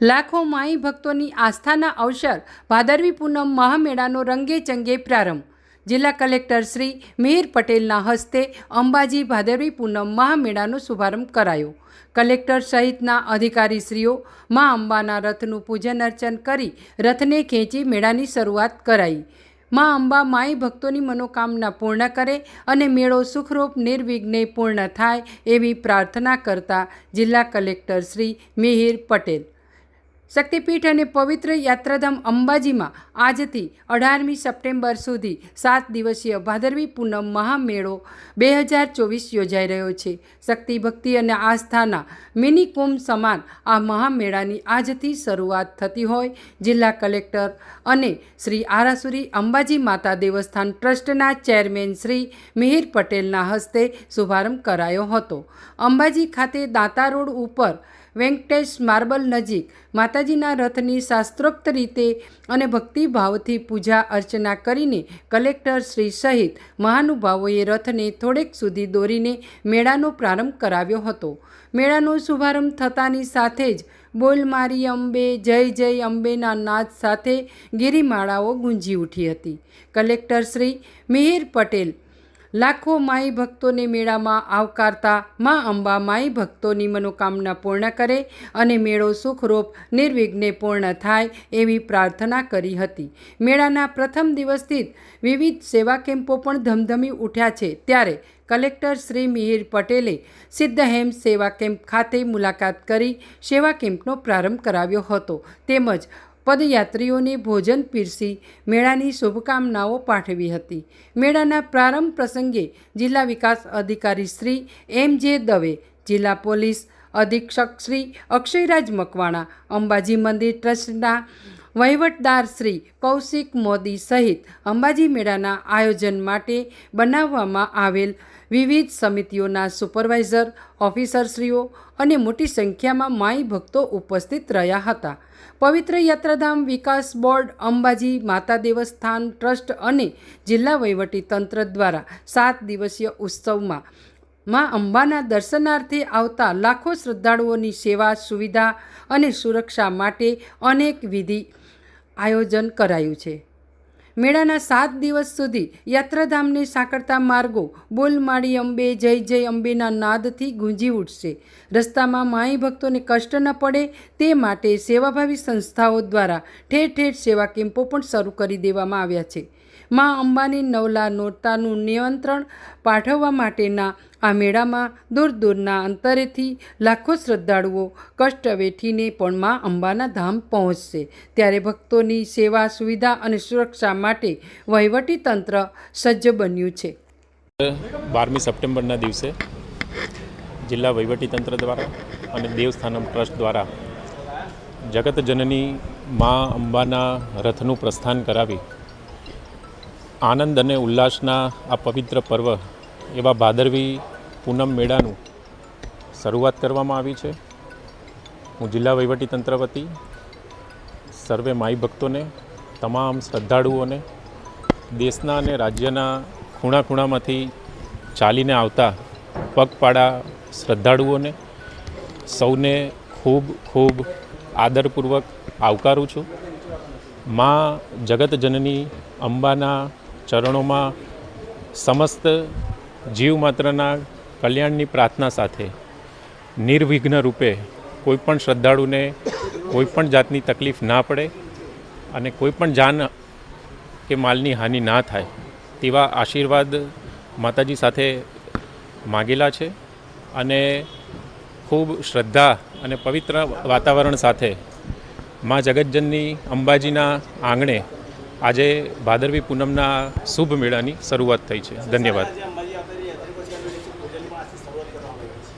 લાખો માઈ ભક્તોની આસ્થાના અવસર ભાદરવી પૂનમ મહામેળાનો રંગે ચંગે પ્રારંભ. જિલ્લા કલેક્ટર શ્રી મિહિર પટેલના હસ્તે અંબાજી ભાદરવી પૂનમ મહામેળાનો શુભારંભ કરાયો. કલેક્ટર સહિતના અધિકારીશ્રીઓ મા અંબાના રથનું પૂજન અર્ચન કરી રથને ખેંચી મેળાની શરૂઆત કરાઈ. મા અંબા માઈ ભક્તોની મનોકામના પૂર્ણ કરે અને મેળો સુખરૂપ, નિર્વિઘ્ને પૂર્ણ થાય એવી પ્રાર્થના કરતા જિલ્લા કલેક્ટર શ્રી મિહિર પટેલ શક્તિપીઠ અને પવિત્ર યાત્રાધામ અંબાજીમાં આજથી અઢારમી સપ્ટેમ્બર સુધી સાત દિવસીય ભાદરવી પૂનમ મહામેળો બે હજાર ચોવીસ યોજાઈ રહ્યો છે. શક્તિ ભક્તિ અને આસ્થાના મિની કુંભ સમાન આ મહામેળાની આજથી શરૂઆત થતી હોય. જિલ્લા કલેક્ટર અને શ્રી આરાસુરી અંબાજી માતા દેવસ્થાન ટ્રસ્ટના ચેરમેન શ્રી મિહિર પટેલના હસ્તે શુભારંભ કરાયો હતો. અંબાજી ખાતે દાંતા રોડ ઉપર વેંકટેશ માર્બલ નજીક માતાજીના રથની શાસ્ત્રોક્ત રીતે અને ભક્તિભાવથી પૂજા અર્ચના કરીને કલેક્ટર શ્રી સહિત મહાનુભાવોએ રથને થોડેક સુધી દોરીને મેળાનો પ્રારંભ કરાવ્યો હતો. મેળાનો શુભારંભ થતાની સાથે જ બોલ મારી અંબે, જય જય અંબેના નાદ સાથે ગિરિમાળાઓ ગુંજી ઉઠી હતી. કલેક્ટર શ્રી મિહિર પટેલ લાખો માઈ ભક્તોને મેળામાં આવકારતા મા અંબા માઈ ભક્તોની મનોકામના પૂર્ણ કરે અને મેળો સુખરૂપ, નિર્વિઘ્ને પૂર્ણ થાય એવી પ્રાર્થના કરી હતી. મેળાના પ્રથમ દિવસથી વિવિધ સેવા કેમ્પો પણ ધમધમી ઉઠ્યા છે. ત્યારે કલેક્ટર શ્રી મિહિર પટેલે સિદ્ધહેમ સેવા કેમ્પ ખાતે મુલાકાત કરી સેવા કેમ્પનો પ્રારંભ કરાવ્યો હતો. તેમજ પદયાત્રીઓને ભોજન પીરસી મેળાની શુભકામનાઓ પાઠવી હતી. મેળાના પ્રારંભ પ્રસંગે જિલ્લા વિકાસ અધિકારી શ્રી એમ જે દવે, જિલ્લા પોલીસ અધિક્ષક શ્રી અક્ષયરાજ મકવાણા, અંબાજી મંદિર ટ્રસ્ટના વહીવટદાર શ્રી કૌશિક મોદી સહિત અંબાજી મેળાના આયોજન માટે બનાવવામાં આવેલ વિવિધ સમિતિઓના સુપરવાઇઝર, ઓફિસરશ્રીઓ અને મોટી સંખ્યામાં માઈ ભક્તો ઉપસ્થિત રહ્યા હતા. પવિત્ર યાત્રાધામ વિકાસ બોર્ડ, અંબાજી માતા દેવસ્થાન ટ્રસ્ટ અને જિલ્લા વહીવટી તંત્ર દ્વારા સાત દિવસીય ઉત્સવમાં માં અંબાના દર્શનાર્થે આવતા લાખો શ્રદ્ધાળુઓની સેવા, સુવિધા અને સુરક્ષા માટે અનેક વિધિ આયોજન કરાયું છે. મેળાના સાત દિવસ સુધી યાત્રાધામને સાંકળતા માર્ગો બોલમાળી અંબે, જય જય અંબેના નાદથી ગુંજી ઉઠશે. રસ્તામાં માઈ ભક્તોને કષ્ટ ન પડે તે માટે સેવાભાવી સંસ્થાઓ દ્વારા ઠેર ઠેર સેવા કેમ્પો પણ શરૂ કરી દેવામાં આવ્યા છે. મા અંબાની નવલા નોરતાનું નિયંત્રણ પાઠવવા માટેના આ મેળામાં દૂર દૂરના અંતરેથી લાખો શ્રદ્ધાળુઓ કષ્ટ વેઠીને પણ મા અંબાના ધામ પહોંચશે. ત્યારે ભક્તોની સેવા, સુવિધા અને સુરક્ષા માટે વહીવટી તંત્ર સજ્જ બન્યું છે. બારમી સપ્ટેમ્બરના દિવસે જિલ્લા વહીવટીતંત્ર દ્વારા અને દેવસ્થાનમ ટ્રસ્ટ દ્વારા જગતજનની મા અંબાના રથનું પ્રસ્થાન કરાવી આનંદ અને ઉલ્લાસના આ પવિત્ર પર્વ એવા ભાદરવી પૂનમ મેળાનું શરૂઆત કરવામાં આવી છે. હું જિલ્લા વહીવટીતંત્ર વતી સર્વે માઈ ભક્તોને, તમામ શ્રદ્ધાળુઓને, દેશના અને રાજ્યના ખૂણા ખૂણામાંથી ચાલીને આવતા પગપાળા શ્રદ્ધાળુઓને સૌને ખૂબ ખૂબ આદરપૂર્વક આવકારું છું. મા જગતજનની અંબાના ચરણોમાં સમસ્ત જીવ માત્રના કલ્યાણની પ્રાર્થના સાથે નિર્વિઘ્ન રૂપે કોઈપણ શ્રદ્ધાળુને કોઈપણ જાતની તકલીફ ના પડે અને કોઈપણ જાન કે માલની હાનિ ના થાય, તેવા આશીર્વાદ માતાજી સાથે માગેલા છે અને ખૂબ શ્રદ્ધા અને પવિત્ર વાતાવરણ સાથે મા જગતજનની અંબાજીના આંગણે આજે ભાદરવી પૂનમના શુભ મેળાની શરૂઆત થઈ છે. ધન્યવાદ. ભોજનમાંથી સવલત કરવામાં આવી છે.